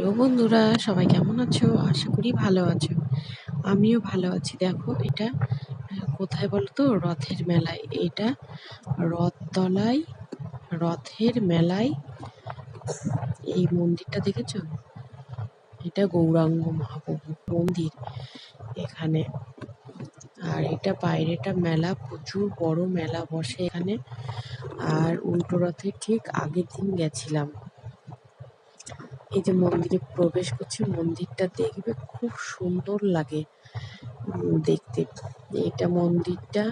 Hello বন্ধুরা, সবাই কেমন আছো? আশা করি ভালো আছো। আমিও ভালো আছি। দেখো, এটা, কোথায় বলো তো রথের মেলায়। এটা রথতলায়, রথের মেলায়। এই মন্দিরটা দেখেছ? এটা গৌরাঙ্গ মহাপ্রভু মন্দির এখানে। আর এটা বাইরেটা মেলা, প্রচুর বড় মেলা বসে এখানে। আর উল্টো রথের ঠিক আগের দিন গেছিলাম। এই যে মন্দিরে প্রবেশ করছি মন্দিরটা দেখবে খুব সুন্দর লাগে দেখতে। এটা মন্দিরটা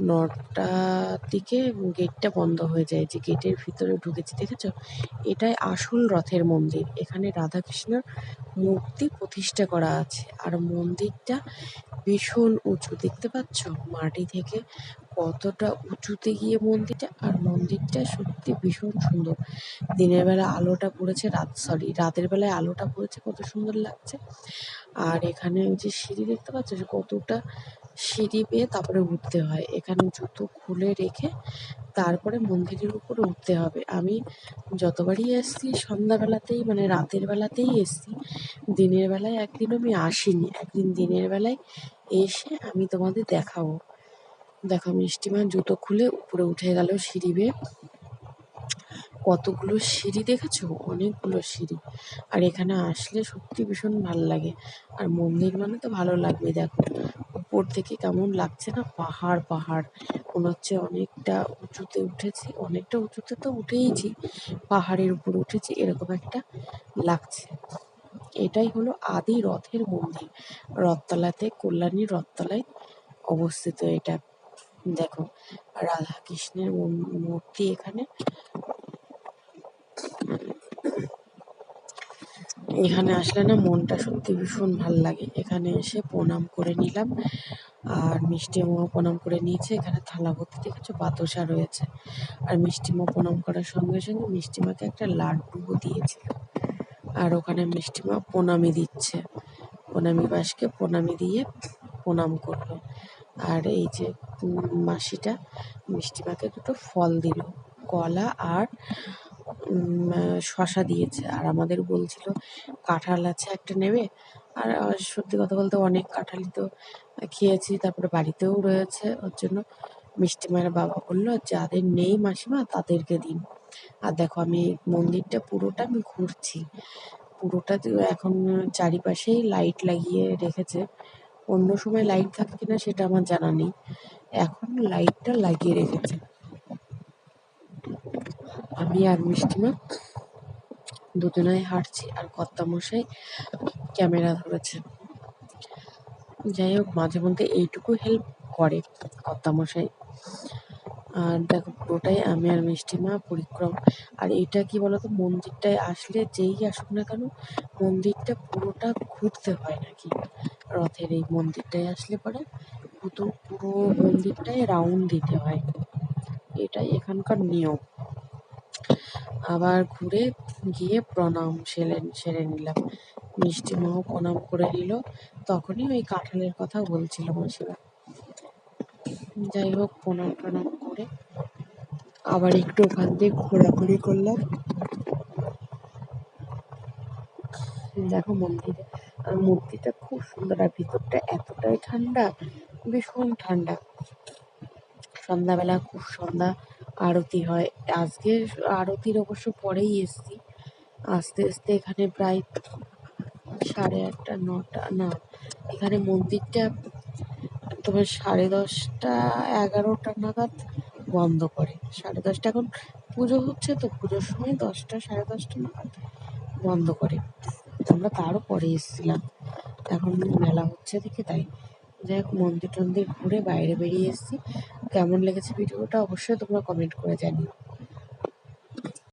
নটার দিকে গেটটা বন্ধ হয়ে যায়, যে গেটের ভিতরে ঢুকেছি, দেখেছ? এটাই আসল রথের মন্দির। এখানে রাধাকৃষ্ণর মূর্তি প্রতিষ্ঠা করা আছে। আর মন্দিরটা ভীষণ উঁচু, দেখতে পাচ্ছ? মাটি থেকে কতটা উঁচুতে গিয়ে মন্দিরটা, আর মন্দিরটা সত্যি ভীষণ সুন্দর। দিনের বেলা আলোটা পড়েছে, রাত সরি রাতের বেলায় আলোটা পড়েছে, কত সুন্দর লাগছে। আর এখানে যে সিঁড়ি দেখতে পাচ্ছ কতটা সিঁড়ি বেয়ে তারপরে উঠতে হয়। এখানে জুতো খুলে রেখে তারপরে মন্দিরের উপরে উঠতে হবে। আমি যতবারই এসছি, সন্ধ্যাবেলাতেই মানে রাতের বেলাতেই এসছি, দিনের বেলায় একদিন আমি আসিনি। একদিন দিনের বেলায় এসে আমি তোমাদের দেখাবো। দেখো, মিষ্টিমা জুতো খুলে উপরে উঠে গেল সিঁড়ি বেয়ে। কতগুলো সিঁড়ি দেখেছ? অনেকগুলো সিঁড়ি। আর এখানে আসলে সত্যি ভীষণ ভালো লাগে। আর মন্দির মানে তো ভালো লাগবে, দেখো। উপর থেকে কেমন লাগছে না? পাহাড় পাহাড়। মনে হচ্ছে অনেকটা উঁচুতে উঠেছি, অনেকটা উঁচুতে তো উঠেইছি, পাহাড়ের উপর উঠেছি, এরকম একটা লাগছে। এটাই হলো আদি রথের মন্দির। রথতলাতে, কল্যাণী রথতলায় অবস্থিত এটা। দেখো রাধা কৃষ্ণের মূর্তি এখানে। এখানে আসলে না মনটা সত্যি ভীষণ ভালো লাগে। এখানে এসে প্রণাম করে নিলাম। আর মিষ্টিমাও প্রণাম করে নিয়েছে। এখানে থালা ভর্তি দেখেছ? বাতাসা রয়েছে। আর মিষ্টিমা প্রণাম করার সঙ্গে সঙ্গে মিষ্টিমাকে একটা লাড্ডুও দিয়েছিল। আর ওখানে মিষ্টিমা প্রণামী দিচ্ছে। প্রণামী বাসকে প্রণামী দিয়ে প্রণাম করল। আর এই যে মাসিটা মিষ্টিমাকে দুটো ফল দিল। কলা আর শশা দিয়েছে। আর আমাদের বলছিল, কাঁঠাল আছে একটা নেবে। আর সত্যি কথা বলতে অনেক কাঁঠালই তো খেয়েছি। তারপরে বাড়িতেও রয়েছে। ওর জন্য মিষ্টি মায়ের বাবা বলল, যাদের নেই মাসিমা, তাদেরকে দিন। আর দেখো, আমি মন্দিরটা পুরোটা আমি ঘুরছি। পুরোটা এখন চারিপাশেই লাইট লাগিয়ে রেখেছে। অন্য সময় লাইট থাকে কিনা সেটা আমার জানা নেই। এখন লাইটটা লাগিয়ে রেখেছে। আমি আর মিষ্টিমা দুজনাই হাঁটছি আর কর্তামশাই ক্যামেরা ধরেছে। যাই হোক, মাঝে মধ্যে এইটুকু হেল্প করে কর্তামশাই। আর দেখো, পুরোটাই আমি আর মিষ্টিমা পরিক্রম। আর এটা কি বলতো, মন্দিরটায় আসলে যেই আসুক না কেন, মন্দিরটা পুরোটা ঘুরতে হয় নাকি? রথের এই মন্দিরটায় আসলে পরে পুরো পুরো মন্দিরটায় রাউন্ড দিতে হয়। এটাই এখানকার নিয়ম। আবার ঘুরে গিয়ে প্রণাম সেরে সেরে নিলাম। মিষ্টি মাও প্রণাম করে নিল। তখনই ওই কাঁঠালের কথা বলছিল মাসিমা। যাই হোক, প্রণাম প্রণাম করে আবার একটু ওখান দিয়ে ঘোরাঘুরি করলাম। দেখো মন্দিরে, আর মূর্তিটা খুব সুন্দর, আর ভিতরটা এতটাই ঠান্ডা, ভীষণ ঠান্ডা। সন্ধ্যাবেলা খুব সন্ধ্যা আরতি হয়। আজকে আরতির অবশ্য পরেই এসছি। আস্তে আস্তে এখানে প্রায় সাড়ে আটটা, নটা, না, এখানে মন্দিরটা তোমার সাড়ে দশটা, এগারোটা নাগাদ বন্ধ করে। সাড়ে দশটা এখন পুজো হচ্ছে তো, পুজোর সময় দশটা, সাড়ে দশটা নাগাদ বন্ধ করে। আমরা তারও পরে এসেছিলাম। এখন মেলা হচ্ছে দেখে তাই। যাই হোক মন্দির টন্দির ঘুরে বাইরে বেরিয়ে এসেছি। কেমন লেগেছে ভিডিওটা অবশ্যই তোমরা কমেন্ট করে জানিও।